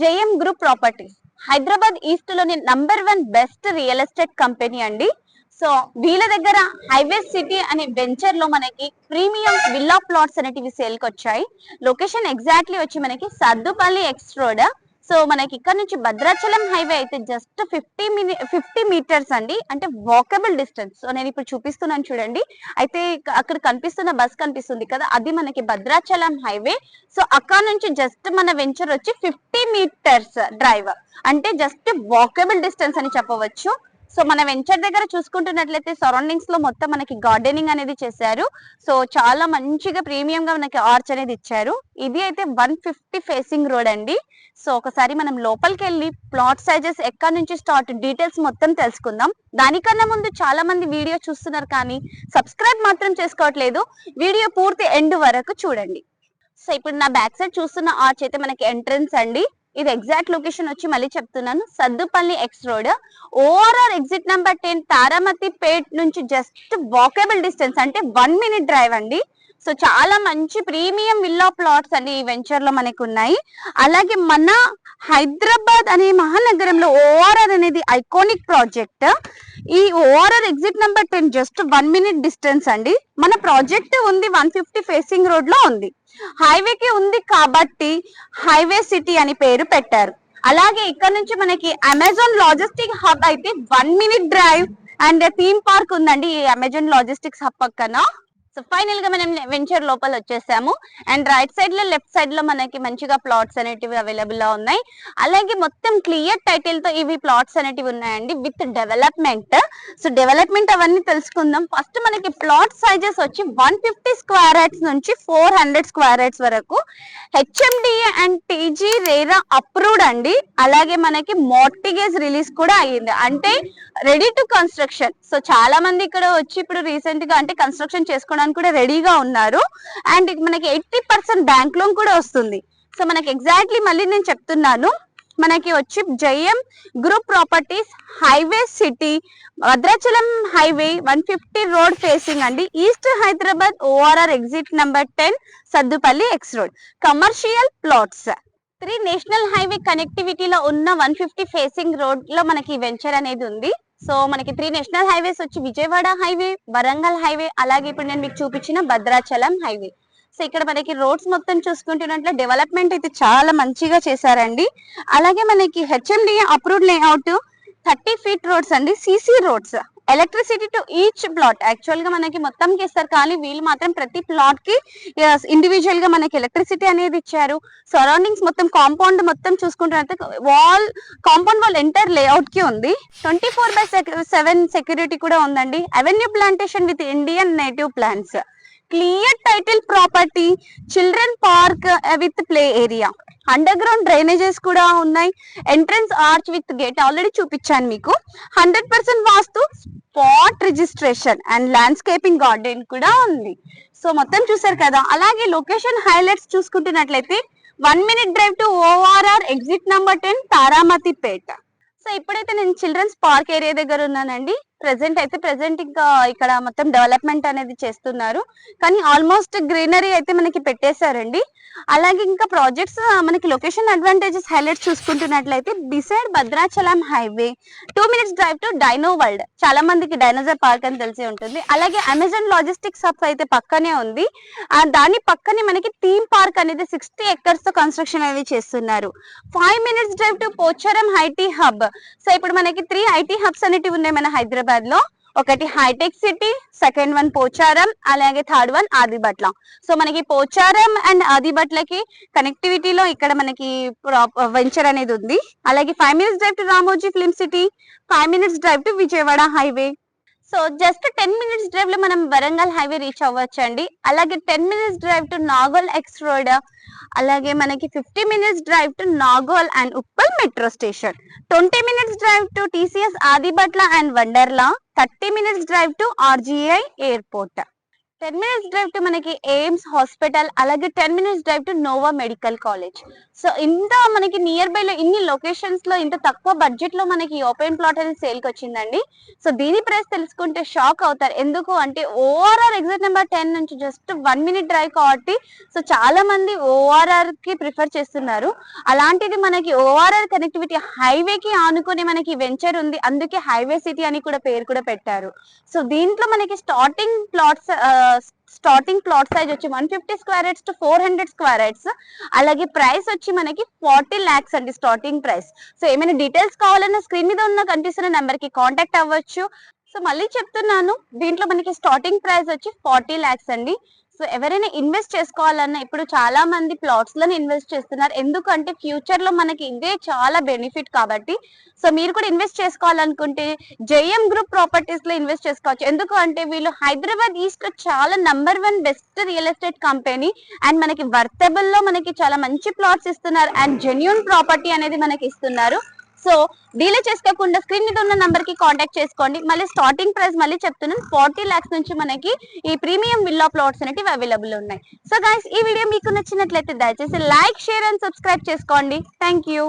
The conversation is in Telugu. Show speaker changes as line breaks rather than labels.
JM group property. Hyderabad ఈస్ట్లోని number one best real estate company అండి. సో వీళ్ళ దగ్గర హైవే సిటీ అనే వెంచర్లో మనకి ప్రీమియం విల్లా ప్లాట్స్ అనేటివి సేల్కి వచ్చాయి లొకేషన్ ఎగ్జాక్ట్లీ వచ్చి మనకి సద్దుపల్లి ఎక్స్ రోడ్ సో మనకి ఇక్కడ నుంచి భద్రాచలం హైవే అయితే just fifty mini fifty meters అండి. అంటే వాకబుల్ డిస్టెన్స్ సో నేను ఇప్పుడు చూపిస్తున్నాను చూడండి. అయితే అక్కడ కనిపిస్తున్న బస్ కనిపిస్తుంది కదా అది మనకి భద్రాచలం హైవే. సో అక్కడ నుంచి జస్ట్ మన వెంచర్ వచ్చి ఫిఫ్టీ మీటర్స్ డ్రైవ్ అంటే జస్ట్ వాకబుల్ డిస్టెన్స్ అని చెప్పవచ్చు. సో మన వెంచర్ దగ్గర చూసుకుంటున్నట్లయితే సరౌండింగ్స్లో మొత్తం మనకి గార్డెనింగ్ అనేది చేశారు. సో చాలా మంచిగా ప్రీమియం గా మనకి ఆర్చ్ అనేది ఇచ్చారు. ఇది అయితే వన్ ఫిఫ్టీ ఫేసింగ్ రోడ్ అండి. సో ఒకసారి మనం లోపలికి వెళ్ళి ప్లాట్ సైజెస్ ఎక్కడి నుంచి స్టార్ట్ డీటెయిల్స్ మొత్తం తెలుసుకుందాం. దానికన్నా ముందు చాలా మంది వీడియో చూస్తున్నారు కానీ సబ్స్క్రైబ్ మాత్రం చేసుకోవట్లేదు. వీడియో పూర్తి ఎండ్ వరకు చూడండి. సో ఇప్పుడు నా బ్యాక్ సైడ్ చూస్తున్న ఆర్చ్ అయితే మనకి ఎంట్రన్స్ అండి. ఇది ఎగ్జాక్ట్ లొకేషన్ వచ్చి మళ్ళీ చెప్తున్నాను. Saddupalli X road overall exit number ten Taramatipet నుంచి జస్ట్ వాకబుల్ డిస్టెన్స్ అంటే వన్ మినిట్ డ్రైవ్ అండి. సో చాలా మంచి ప్రీమియం విల్లా ప్లాట్స్ అండి ఈ వెంచర్లో మనకు ఉన్నాయి అలాగే మన హైదరాబాద్ అనే మహానగరంలో ఓఆర్ఆర్ అనేది ఐకానిక్ ప్రాజెక్ట్. ఈ ORR exit number ten just one minute distance అండి. మన ప్రాజెక్ట్ ఉంది వన్ ఫిఫ్టీ ఫేసింగ్ రోడ్లో ఉంది. హైవేకి ఉంది కాబట్టి హైవే సిటీ అని పేరు పెట్టారు. అలాగే ఇక్కడ నుంచి మనకి అమెజాన్ లాజిస్టిక్ హబ్ అయితే one minute drive and theme park ఉందండి ఈ అమెజాన్ లాజిస్టిక్స్ హబ్ పక్కన. సో ఫైనల్గా మనం వెంచర్ లోపల వచ్చేసాము. అండ్ రైట్ సైడ్లో లెఫ్ట్ సైడ్లో మనకి మంచిగా ప్లాట్స్ అనేటివి అవైలబుల్గా ఉన్నాయి. అలాగే మొత్తం క్లియర్ టైటిల్తో ఇవి ప్లాట్స్ అనేటివి ఉన్నాయండి. విత్ డెవలప్మెంట్ సో డెవలప్మెంట్ అవన్నీ తెలుసుకుందాం. ఫస్ట్ మనకి ప్లాట్ సైజెస్ వచ్చి వన్ ఫిఫ్టీ స్క్వేర్ యార్డ్స్ నుంచి ఫోర్ హండ్రెడ్ స్క్వేర్ యార్డ్స్ వరకు. HMDA and TG RERA approved అండి. అలాగే మనకి మోర్టిగేజ్ రిలీజ్ కూడా అయ్యింది. అంటే రెడీ టు కన్స్ట్రక్షన్ సో చాలా మంది ఇక్కడ వచ్చి ఇప్పుడు రీసెంట్గా అంటే కన్స్ట్రక్షన్ తీసుకోవడానికి కూడా రెడీగా ఉన్నారు. అండ్ మనకి ఎయిటీ పర్సెంట్ బ్యాంక్ లోన్ కూడా వస్తుంది. సో మనకి ఎగ్జాక్ట్లీ మళ్ళీ నేను చెప్తున్నాను. మనకి వచ్చి Jayam group properties highway city Bhadrachalam highway one fifty road facing అండి. East Hyderabad ORR exit number ten Saddupalli X road. Commercial plots. Three national highway కనెక్టివిటీలో ఉన్న వన్ ఫిఫ్టీ ఫేసింగ్ రోడ్లో మనకి వెంచర్ అనేది ఉంది. సో మనకి త్రీ నేషనల్ హైవేస్ వచ్చి విజయవాడ హైవే వరంగల్ హైవే అలాగే ఇప్పుడు నేను మీకు చూపించిన భద్రాచలం హైవే సో ఇక్కడ మనకి రోడ్స్ మొత్తం చూసుకుంటున్నట్లు డెవలప్మెంట్ అయితే చాలా మంచిగా చేశారండి. అలాగే మనకి HMD approved layout thirty feet roads అండి CC roads. Electricity to each plot యాక్చువల్గా మనకి మొత్తం ఇస్తారు కానీ వీళ్ళు మాత్రం ప్రతి ప్లాట్కి ఇండివిజువల్గా మనకి ఎలక్ట్రిసిటీ అనేది ఇచ్చారు. సరౌండింగ్స్ మొత్తం కాంపౌండ్ మొత్తం చూసుకుంటున్నట్టు వాల్ కాంపౌండ్ వాల్ ఎంటర్ లేఅవుట్కి ఉంది. Twenty four by seven security కూడా ఉందండి. Avenue plantation with Indian native plants clear title property children park with play area underground drainages కూడా ఉన్నాయి. Entrance arch with gate already చూపించాను మీకు. Hundred percent vastu spot registration and landscaping garden కూడా ఉంది. సో మొత్తం చూసారు కదా. అలాగే location highlights చూసుకుంటున్నట్లయితే one minute drive to ORR exit number ten Taramatipet so ఇప్పుడైతే నేను చిల్డ్రన్స్ పార్క్ ఏరియా దగ్గర ఉన్నానండి. ప్రెసెంట్ అయితే ప్రెసెంట్ ఇంకా ఇక్కడ మొత్తం డెవలప్మెంట్ అనేది చేస్తున్నారు. కానీ ఆల్మోస్ట్ గ్రీనరీ అయితే మనకి పెట్టేశారండి. అలాగే ఇంకా ప్రాజెక్ట్స్ మనకి location advantages highlights చూసుకుంటున్నట్లయితే beside Bhadrachalam highway two minutes drive to Dino World. చాలా మందికి డైనోజర్ పార్క్ అని తెలిసి ఉంటుంది. అలాగే అమెజాన్ లాజిస్టిక్స్ హబ్ అయితే పక్కనే ఉంది. దాని పక్కనే మనకి థీమ్ పార్క్ అనేది సిక్స్టీ ఎకర్స్తో కన్స్ట్రక్షన్ అనేది చేస్తున్నారు. Five minutes drive to Pocharam IT hub. So ఇప్పుడు మనకి త్రీ ఐటీ హబ్స్ అనేటివి ఉన్నాయి మన హైదరాబాద్ లో ఒకటి hitech City second one Pocharam అలాగే థర్డ్ వన్ ఆదిబట్ల సో మనకి పోచారం అండ్ ఆదిబట్లకి కనెక్టివిటీలో ఇక్కడ మనకి వెంచర్ అనేది ఉంది. అలాగే five minutes drive to Ramoji film city five minutes drive to Vijayawada highway. So just ten minutes డ్రైవ్లో మనం వరంగల్ హైవే రీచ్ అవ్వచ్చు అండి అలాగే ten minutes drive to Nagole X road అలాగే మనకి fifty minutes drive to Nagole and Uppal metro station twenty minutes drive to TCS Adibatla and Wonderla thirty minutes drive to RGI airport ten minutes drive to మనకి ఎయిమ్స్ హాస్పిటల్ అలాగే ten minutes drive to Nova medical college so ఇంత మనకి నియర్ బై లో ఇన్ని లొకేషన్స్లో ఇంత తక్కువ బడ్జెట్లో మనకి ఓపెన్ ప్లాట్ అనేది సేల్కి వచ్చిందండి. సో దీని ప్రైస్ తెలుసుకుంటే షాక్ అవుతారు. ఎందుకు అంటే ఓఆర్ఆర్ ఎగ్జిట్ నెంబర్ టెన్ నుంచి జస్ట్ వన్ మినిట్ డ్రైవ్ కాబట్టి సో చాలా మంది ఓఆర్ఆర్కి ప్రిఫర్ చేస్తున్నారు. అలాంటిది మనకి ఓఆర్ఆర్ కనెక్టివిటీ హైవే కి ఆనుకొని మనకి వెంచర్ ఉంది. అందుకే హైవే సిటీ అని కూడా పేరు కూడా పెట్టారు. సో దీంట్లో మనకి starting plots starting plot size వచ్చి one fifty square yards to four hundred square yards అలాగే ప్రైస్ వచ్చి మనకి ఫార్టీ ల్యాక్స్ అండి స్టార్టింగ్ ప్రైస్ సో ఏమైనా డీటెయిల్స్ కావాలన్నా స్క్రీన్ మీద ఉన్న కనిపిస్తున్న నెంబర్కి కాంటాక్ట్ అవ్వచ్చు. సో మళ్ళీ చెప్తున్నాను దీంట్లో మనకి స్టార్టింగ్ ప్రైస్ వచ్చి ఫార్టీ ల్యాక్స్ అండి. సో ఎవరైనా ఇన్వెస్ట్ చేసుకోవాలన్నా ఇప్పుడు చాలా మంది ప్లాట్స్లను ఇన్వెస్ట్ చేస్తున్నారు. ఎందుకంటే ఫ్యూచర్లో మనకి ఇదే చాలా బెనిఫిట్ కాబట్టి. సో మీరు కూడా ఇన్వెస్ట్ చేసుకోవాలనుకుంటే జేఎం గ్రూప్ ప్రాపర్టీస్లో ఇన్వెస్ట్ చేసుకోవచ్చు. ఎందుకంటే వీళ్ళు హైదరాబాద్ ఈస్ట్లో చాలా number one best real estate company and మనకి వర్తబుల్లో మనకి చాలా మంచి ప్లాట్స్ ఇస్తున్నారు. అండ్ జెన్యున్ ప్రాపర్టీ అనేది మనకి ఇస్తున్నారు. సో డీలే చేసుకోకుండా స్క్రీన్ మీద ఉన్న నంబర్కి కాంటాక్ట్ చేసుకోండి. మళ్ళీ స్టార్టింగ్ ప్రైస్ మళ్ళీ చెప్తున్నాను. ఫార్టీ లాక్స్ నుంచి మనకి ఈ ప్రీమియం విల్లా ప్లాట్స్ అనేవి అవైలబుల్ ఉన్నాయి. సో గైస్ ఈ వీడియో మీకు నచ్చినట్లయితే దయచేసి లైక్ షేర్ అండ్ సబ్స్క్రైబ్ చేసుకోండి. Thank you